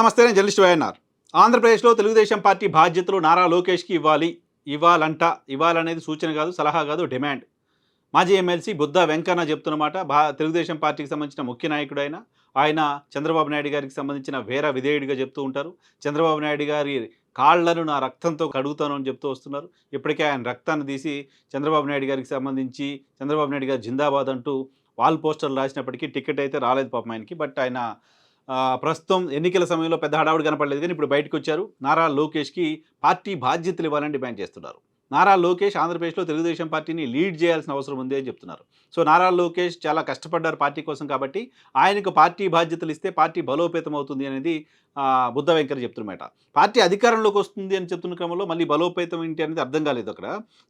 నమస్తే నేను journalist YNR. ఆంధ్రప్రదేశ్లో తెలుగుదేశం పార్టీ బాధ్యతలు నారా లోకేష్కి ఇవ్వాలి ఇవ్వాలంట ఇవ్వాలనేది సూచన కాదు సలహా కాదు డిమాండ్. మాజీ ఎమ్మెల్సీ బుద్ధ వెంకన్న చెప్తున్నమాట భా తెలుగుదేశం పార్టీకి సంబంధించిన ముఖ్య నాయకుడైన ఆయన చంద్రబాబు నాయుడు గారికి సంబంధించిన వేర విధేయుడిగా చెప్తూ ఉంటారు. చంద్రబాబు నాయుడు గారి కాళ్ళను నా రక్తంతో కడుగుతాను అని చెప్తూ వస్తున్నారు. ఇప్పటికే ఆయన రక్తాన్ని తీసి చంద్రబాబు నాయుడు గారికి సంబంధించి చంద్రబాబు నాయుడు గారు జిందాబాద్ అంటూ వాల్ పోస్టర్లు రాసినప్పటికీ టికెట్ అయితే రాలేదు పాపం ఆయనకి. బట్ ఆయన ప్రస్తుతం ఎన్నికల సమయంలో పెద్ద హడావుడి కనపడలేదు కానీ ఇప్పుడు బయటకు వచ్చారు నారా లోకేష్కి పార్టీ బాధ్యతలు ఇవ్వాలని డిమాండ్ చేస్తున్నారు. నారా లోకేష్ ఆంధ్రప్రదేశ్లో తెలుగుదేశం పార్టీని లీడ్ చేయాల్సిన అవసరం ఉంది అని చెప్తున్నారు. సో నారా లోకేష్ చాలా కష్టపడ్డారు పార్టీ కోసం కాబట్టి ఆయనకు పార్టీ బాధ్యతలు ఇస్తే పార్టీ బలోపేతం అవుతుంది అనేది బుద్ధ వెంకర్ చెప్తున్నమాట. పార్టీ అధికారంలోకి వస్తుంది అని చెప్తున్న క్రమంలో మళ్ళీ బలోపేతం ఏంటి అనేది అర్థం కాలేదు అక్కడ.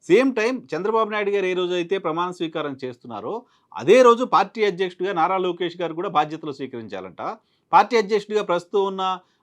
సేమ్ టైం చంద్రబాబు నాయుడు గారు ఏ రోజు అయితే ప్రమాణ స్వీకారం చేస్తున్నారో అదే రోజు పార్టీ అధ్యక్షుడిగా నారా లోకేష్ గారు కూడా బాధ్యతలు స్వీకరించాలంట. పార్టీ అధ్యక్షుడిగా ప్రస్తుతం ఉన్న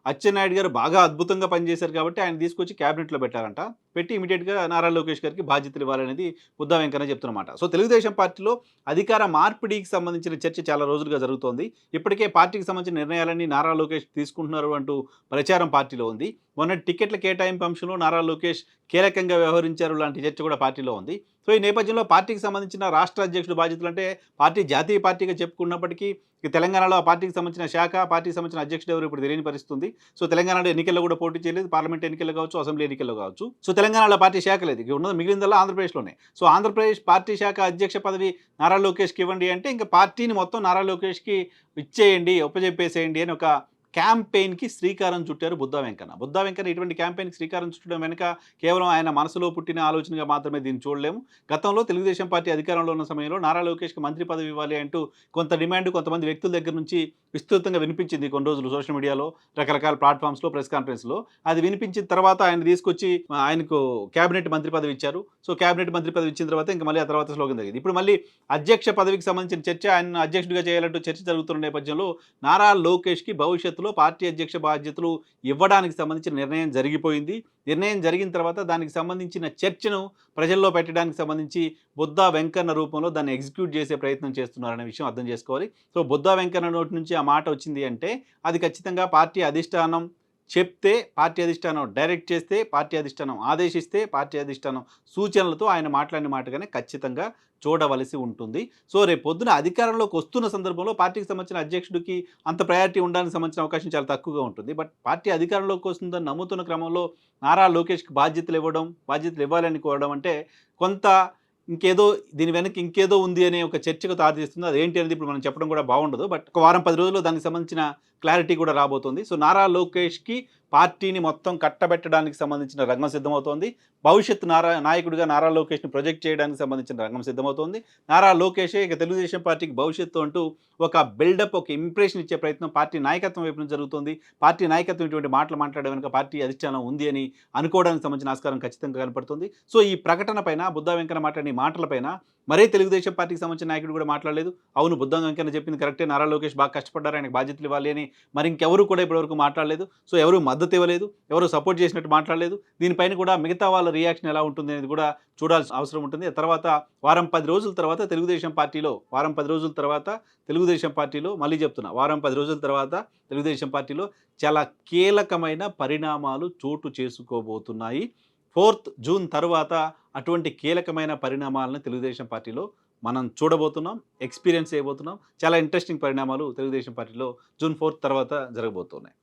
అచ్చెన్నాయుడు గారు బాగా అద్భుతంగా పనిచేశారు కాబట్టి ఆయన తీసుకొచ్చి క్యాబినెట్లో పెట్టారంట. పెట్టి ఇమీడియట్గా నారా లోకేష్ గారికి బాధ్యతలు ఇవ్వాలనేది బుద్ధ వెంకన్న చెప్తున్నమాట. సో తెలుగుదేశం పార్టీలో అధికార మార్పిడికి సంబంధించిన చర్చ చాలా రోజులుగా జరుగుతోంది. ఇప్పటికే పార్టీకి సంబంధించిన నిర్ణయాలన్నీ నారా లోకేష్ తీసుకుంటున్నారు అంటూ ప్రచారం పార్టీలో ఉంది. మొన్న టికెట్ల కేటాయింపు అంశంలో నారా లోకేష్ కీలకంగా వ్యవహరించారు లాంటి చర్చ కూడా పార్టీలో ఉంది. సో ఈ నేపథ్యంలో పార్టీకి సంబంధించిన రాష్ట్ర అధ్యక్షుడు బాధ్యతలు అంటే పార్టీ జాతీయ పార్టీగా చెప్పుకున్నప్పటికీ తెలంగాణలో ఆ పార్టీకి సంబంధించిన శాఖ పార్టీకి సంబంధించిన అధ్యక్షుడు ఎవరు ఇప్పుడు తెలియని పరిస్థితుంది. సో తెలంగాణలో ఎన్నికల్లో కూడా పోటీ చేయలేదు. పార్లమెంట్ ఎన్నికల్లో కావచ్చు అసెంబ్లీ ఎన్నికల్లో కావచ్చు. సో తెలంగాణలో పార్టీ శాఖ లేదు. ఇక ఉన్నది మిగిలిందల్లా ఆంధ్రప్రదేశ్లోనే. సో ఆంధ్రప్రదేశ్ పార్టీ శాఖ అధ్యక్ష పదవి నారా లోకేష్కి ఇవ్వండి అంటే ఇంకా పార్టీని మొత్తం నారా లోకేష్కి ఇచ్చేయండి ఒప్పజెప్పేసేయండి అని ఒక క్యాంపెయిన్కి శ్రీకారం చుట్టారు బుద్ధా వెంకన్న. బుద్ధా వెంకన్న ఇటువంటి క్యాంపెయిన్కి శ్రీకారం చుట్టడం వెనుక కేవలం ఆయన మనసులో పుట్టిన ఆలోచనగా మాత్రమే దీన్ని చూడలేము. గతంలో తెలుగుదేశం పార్టీ అధికారంలో ఉన్న సమయంలో నారా లోకేష్కి మంత్రి పదవి ఇవ్వాలి అంటూ కొంత డిమాండ్ కొంతమంది వ్యక్తుల దగ్గర నుంచి విస్తృతంగా వినిపించింది కొన్ని రోజులు సోషల్ మీడియాలో రకరకాల ప్లాట్ఫామ్స్లో ప్రెస్ కాన్ఫరెన్స్లో. అది వినిపించిన తర్వాత ఆయన తీసుకొచ్చి ఆయనకు క్యాబినెట్ మంత్రి పదవి ఇచ్చారు. సో క్యాబినెట్ మంత్రి పదవి ఇచ్చిన తర్వాత ఇంకా మళ్ళీ ఆ తర్వాత శ్లోకం జరిగింది ఇప్పుడు మళ్ళీ అధ్యక్ష పదవికి సంబంధించిన చర్చ ఆయన అధ్యక్షుడిగా చేయాలంటూ చర్చ జరుగుతున్న నేపథ్యంలో నారా లోకేష్కి భవిష్యత్తులో పార్టీ అధ్యక్ష బాధ్యతలు ఇవ్వడానికి సంబంధించిన నిర్ణయం జరిగిపోయింది. నిర్ణయం జరిగిన తర్వాత దానికి సంబంధించిన చర్చను ప్రజల్లో పెట్టడానికి సంబంధించి బుద్ధ వెంకన్న రూపంలో దాన్ని ఎగ్జిక్యూట్ చేసే ప్రయత్నం చేస్తున్నారనే విషయం అర్థం చేసుకోవాలి. సో బుద్ధా వెంకన్న నోటి నుంచి ఆ మాట వచ్చింది అంటే అది ఖచ్చితంగా పార్టీ అధిష్టానం చెప్తే పార్టీ అధిష్టానం డైరెక్ట్ చేస్తే పార్టీ అధిష్టానం ఆదేశిస్తే పార్టీ అధిష్టానం సూచనలతో ఆయన మాట్లాడిన మాటగానే ఖచ్చితంగా చూడవలసి ఉంటుంది. సో రేపు పొద్దున అధికారంలోకి వస్తున్న సందర్భంలో పార్టీకి సంబంధించిన అధ్యక్షుడికి అంత ప్రయారిటీ ఉండడానికి సంబంధించిన అవకాశం చాలా తక్కువగా ఉంటుంది. బట్ పార్టీ అధికారంలోకి వస్తుందని నమ్ముతున్న క్రమంలో నారా లోకేష్కి బాధ్యతలు ఇవ్వడం బాధ్యతలు ఇవ్వాలని కోరడం అంటే కొంత ఇంకేదో దీని వెనక ఇంకేదో ఉంది అనే ఒక చర్చకు దారితీస్తుంది. అదేంటి అనేది ఇప్పుడు మనం చెప్పడం కూడా బాగుండదు. బట్ ఒక వారం పది రోజుల్లో దానికి సంబంధించిన క్లారిటీ కూడా రాబోతుంది. సో నారా లోకేష్కి పార్టీని మొత్తం కట్టబెట్టడానికి సంబంధించిన రంగం సిద్ధమవుతోంది. భవిష్యత్ నారా నాయకుడిగా నారా లోకేష్ని ప్రొజెక్ట్ చేయడానికి సంబంధించిన రంగం సిద్ధమవుతోంది. నారా లోకేషే ఇక తెలుగుదేశం పార్టీకి భవిష్యత్తు అంటూ ఒక బిల్డప్ ఒక ఇంప్రెషన్ ఇచ్చే ప్రయత్నం పార్టీ నాయకత్వం వైపు నుంచి జరుగుతుంది. పార్టీ నాయకత్వం ఇటువంటి మాటలు మాట్లాడే వెనుక పార్టీ అధిష్టానం ఉంది అని అనుకోవడానికి సంబంధించిన ఆస్కారం ఖచ్చితంగా కనపడుతుంది. సో ఈ ప్రకటన పైన బుద్ధా వెంకన్న మాట్లాడిన మాటలపైన మరే తెలుగుదేశం పార్టీకి సంబంధించిన నాయకుడు కూడా మాట్లాడలేదు. అవును బుద్ధంగా వెంకన్న చెప్పింది కరెక్టే. నారా లోకేష్ బాగా కష్టపడ్డారు. ఆయనకు బాధ్యతలు ఇవ్వాలి అని మరి ఇంకెవరు కూడా ఇప్పటివరకు మాట్లాడలేదు. సో ఎవరు మద్దతు ఇవ్వలేదు. ఎవరు సపోర్ట్ చేసినట్టు మాట్లాడలేదు. దీనిపైన కూడా మిగతా వాళ్ళ రియాక్షన్ ఎలా ఉంటుంది అనేది కూడా చూడాల్సిన అవసరం ఉంటుంది. ఆ తర్వాత వారం పది రోజుల తర్వాత తెలుగుదేశం పార్టీలో వారం పది రోజుల తర్వాత తెలుగుదేశం పార్టీలో మళ్ళీ చెప్తున్నా వారం పది రోజుల తర్వాత తెలుగుదేశం పార్టీలో చాలా కీలకమైన పరిణామాలు చోటు చేసుకోబోతున్నాయి. ఫోర్త్ జూన్ తర్వాత అటువంటి కీలకమైన పరిణామాలను తెలుగుదేశం పార్టీలో మనం చూడబోతున్నాం ఎక్స్పీరియన్స్ చేయబోతున్నాం. చాలా ఇంట్రెస్టింగ్ పరిణామాలు తెలుగుదేశం పార్టీలో జూన్ ఫోర్త్ తర్వాత జరగబోతున్నాయి.